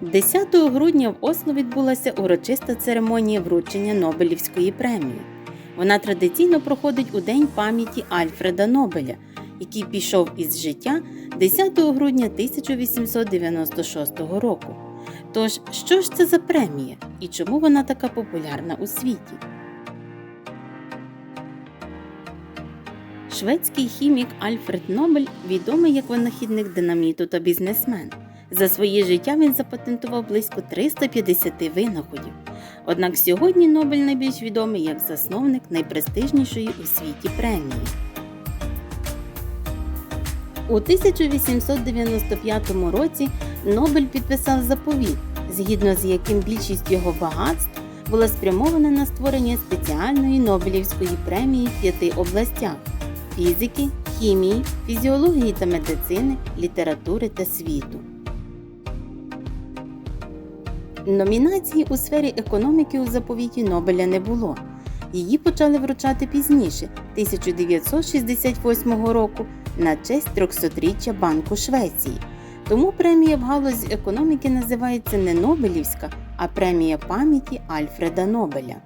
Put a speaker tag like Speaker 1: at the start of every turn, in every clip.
Speaker 1: 10 грудня в Осло відбулася урочиста церемонія вручення Нобелівської премії. Вона традиційно проходить у День пам'яті Альфреда Нобеля, який пішов із життя 10 грудня 1896 року. Тож, що ж це за премія і чому вона така популярна у світі? Шведський хімік Альфред Нобель відомий як винахідник динаміту та бізнесмен. За своє життя він запатентував близько 350 винаходів. Однак сьогодні Нобель найбільш відомий як засновник найпрестижнішої у світі премії. У 1895 році Нобель підписав заповіт, згідно з яким більшість його багатств була спрямована на створення спеціальної Нобелівської премії в п'яти областях фізики, хімії, фізіології та медицини, літератури та світу. Номінації у сфері економіки у заповіті Нобеля не було. Її почали вручати пізніше, 1968 року, на честь 300-річчя Банку Швеції. Тому премія в галузі економіки називається не Нобелівська, а премія пам'яті Альфреда Нобеля.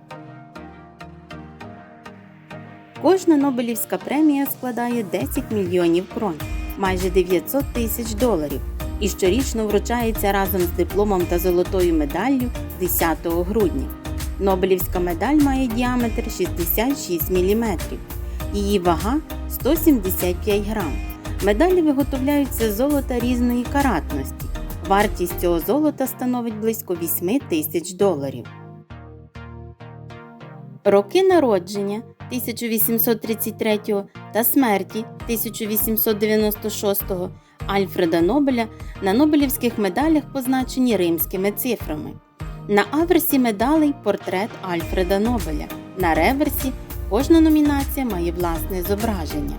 Speaker 1: Кожна Нобелівська премія складає 10 мільйонів крон, майже 900 тисяч доларів, і щорічно вручається разом з дипломом та золотою медаллю 10 грудня. Нобелівська медаль має діаметр 66 мм. Її вага 175 грам. Медалі виготовляються з золота різної каратності. Вартість цього золота становить близько 8 тисяч доларів. Роки народження 1833 та смерті 1896 Альфреда Нобеля на Нобелівських медалях позначені римськими цифрами. На аверсі медалей портрет Альфреда Нобеля. На реверсі кожна номінація має власне зображення.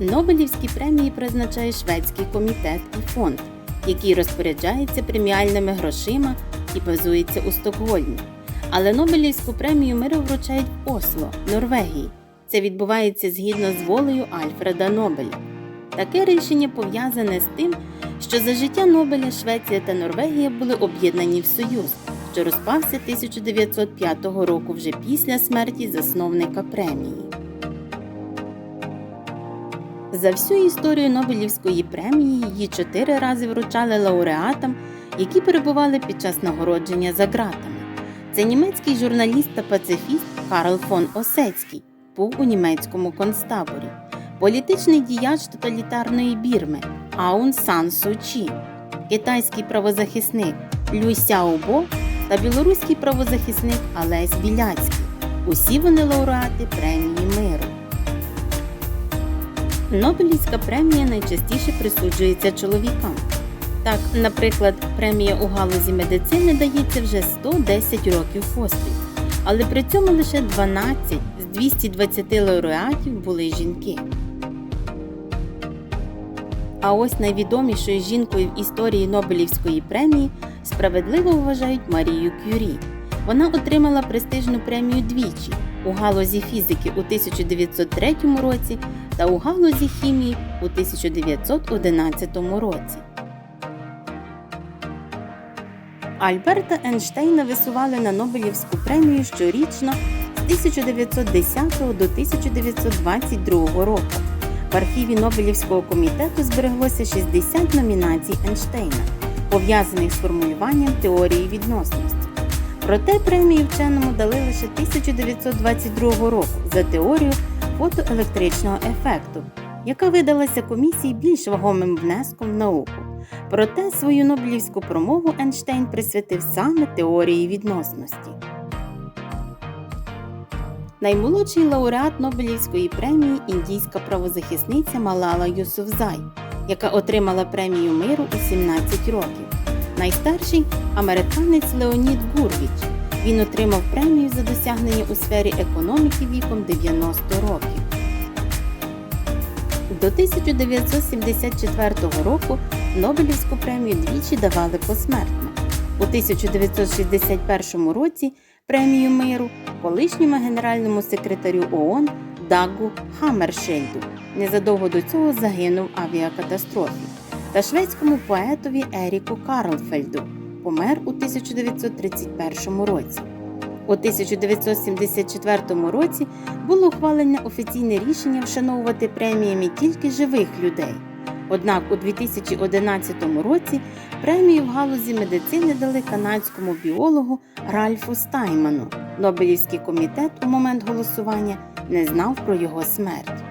Speaker 1: Нобелівські премії призначає шведський комітет і фонд, який розпоряджається преміальними грошима і базується у Стокгольмі. Але Нобелівську премію миру вручають Осло, Норвегії. Це відбувається згідно з волею Альфреда Нобеля. Таке рішення пов'язане з тим, що за життя Нобеля Швеція та Норвегія були об'єднані в союз, що розпався 1905 року вже після смерті засновника премії. За всю історію Нобелівської премії її чотири рази вручали лауреатам, які перебували під час нагородження за ґратами. Це німецький журналіст та пацифіст Карл фон Осецький, був у німецькому концтаборі, політичний діяч тоталітарної Бірми Аун Сан Су Чі, китайський правозахисник Лю Сяобо та білоруський правозахисник Алесь Біляцький. Усі вони лауреати премії миру. Нобелівська премія найчастіше присуджується чоловікам. Так, наприклад, премія у галузі медицини дається вже 110 років поспіль, але при цьому лише 12 з 220 лауреатів були жінки. А ось найвідомішою жінкою в історії Нобелівської премії справедливо вважають Марію Кюрі. Вона отримала престижну премію двічі у галузі фізики у 1903 році та у галузі хімії у 1911 році. Альберта Ейнштейна висували на Нобелівську премію щорічно з 1910 до 1922 року. В архіві Нобелівського комітету збереглося 60 номінацій Ейнштейна, пов'язаних з формулюванням теорії відносності. Проте премію вченому дали лише 1922 року за теорію фотоелектричного ефекту, яка видалася комісії більш вагомим внеском в науку. Проте свою Нобелівську промову Ейнштейн присвятив саме теорії відносності. Наймолодший лауреат Нобелівської премії індійська правозахисниця Малала Юсуфзай, яка отримала премію миру у 17 років. Найстарший американець Леонід Гурвіч. Він отримав премію за досягнення у сфері економіки віком 90 років. До 1974 року Нобелівську премію двічі давали посмертно. У 1961 році премію миру колишньому генеральному секретарю ООН Дагу Хаммершельду. Незадовго до цього загинув в авіакатастрофі. та шведському поетові Еріку Карлфельду, помер у 1931 році. У 1974 році було ухвалене офіційне рішення вшановувати преміями тільки живих людей. Однак у 2011 році премію в галузі медицини дали канадському біологу Ральфу Стайману. Нобелівський комітет у момент голосування не знав про його смерть.